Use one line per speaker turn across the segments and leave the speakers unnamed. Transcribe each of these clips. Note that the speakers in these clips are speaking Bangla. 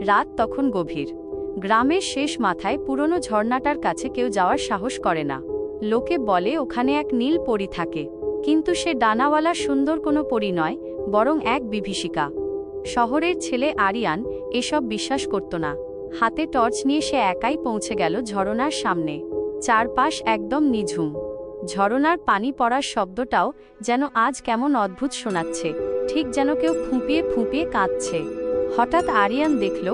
রাত তখন গভীর। গ্রামের শেষ মাথায় পুরনো ঝর্ণাটার কাছে কেউ যাওয়ার সাহস করে না। লোকে বলে, ওখানে এক নীল পরি থাকে। কিন্তু সে ডানাওয়ালা সুন্দর কোনো পরি নয়, বরং এক বিভীষিকা। শহরের ছেলে আরিয়ান এসব বিশ্বাস করত না। হাতে টর্চ নিয়ে সে একাই পৌঁছে গেল ঝরনার সামনে। চারপাশ একদম নিঝুম। ঝরনার পানি পড়ার শব্দটাও যেন আজ কেমন অদ্ভুত শোনাচ্ছে, ঠিক যেন কেউ ফুঁপিয়ে ফুঁপিয়ে কাঁদছে। হঠাৎ আরিয়ান দেখল,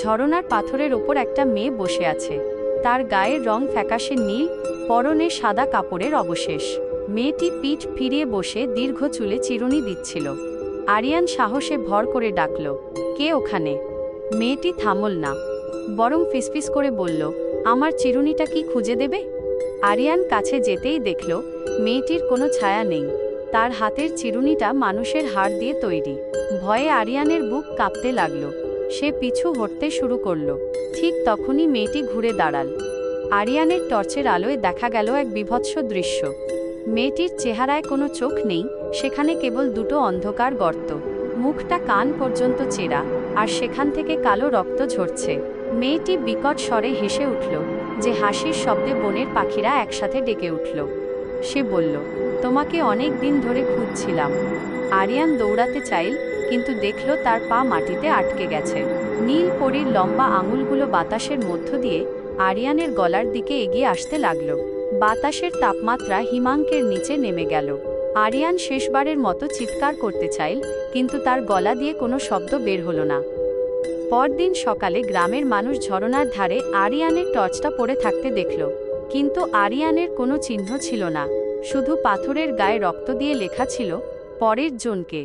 ঝরনার পাথরের ওপর একটা মেয়ে বসে আছে। তার গায়ের রং ফ্যাকাশে নীল, পরনে সাদা কাপড়ের অবশেষ। মেয়েটি পিঠ ফিরিয়ে বসে দীর্ঘ চুলে চিরুনি দিচ্ছিল। আরিয়ান সাহসে ভর করে ডাকল, কে ওখানে? মেয়েটি থামল না, বরং ফিসফিস করে বলল, আমার চিরুনিটা কি খুঁজে দেবে? আরিয়ান কাছে যেতেই দেখল, মেয়েটির কোনো ছায়া নেই। তার হাতের চিরুনিটা মানুষের হাড় দিয়ে তৈরি। ভয়ে আরিয়ানের বুক কাঁপতে লাগল। সে পিছু হটতে শুরু করল। ঠিক তখনই মেয়েটি ঘুরে দাঁড়াল। আরিয়ানের টর্চের আলোয় দেখা গেল এক বিভৎস দৃশ্য। মেয়েটির চেহারায় কোনো চোখ নেই, সেখানে কেবল দুটো অন্ধকার গর্ত। মুখটা কান পর্যন্ত চেরা, আর সেখান থেকে কালো রক্ত ঝরছে। মেয়েটি বিকট স্বরে হেসে উঠল, যে হাসির শব্দে বনের পাখিরা একসাথে ডেকে উঠল। সে বলল, তোমাকে অনেক দিন ধরে খুঁজছিলাম। আরিয়ান দৌড়াতে চাইল, কিন্তু দেখল তার পা মাটিতে আটকে গেছে। নীল পরীর লম্বা আঙুলগুলো বাতাসের মধ্য দিয়ে আরিয়ানের গলার দিকে এগিয়ে আসতে লাগল। বাতাসের তাপমাত্রা হিমাঙ্কের নিচে নেমে গেল। আরিয়ান শেষবারের মতো চিৎকার করতে চাইল, কিন্তু তার গলা দিয়ে কোনো শব্দ বের হলো না। পরদিন সকালে গ্রামের মানুষ ঝরনার ধারে আরিয়ানের টর্চটা পড়ে থাকতে দেখল। কিন্তু আরিয়ানের কোনো চিহ্ন ছিল না, শুধু পাথরের গায়ে রক্ত দিয়ে লেখা ছিল, পরের জনকে।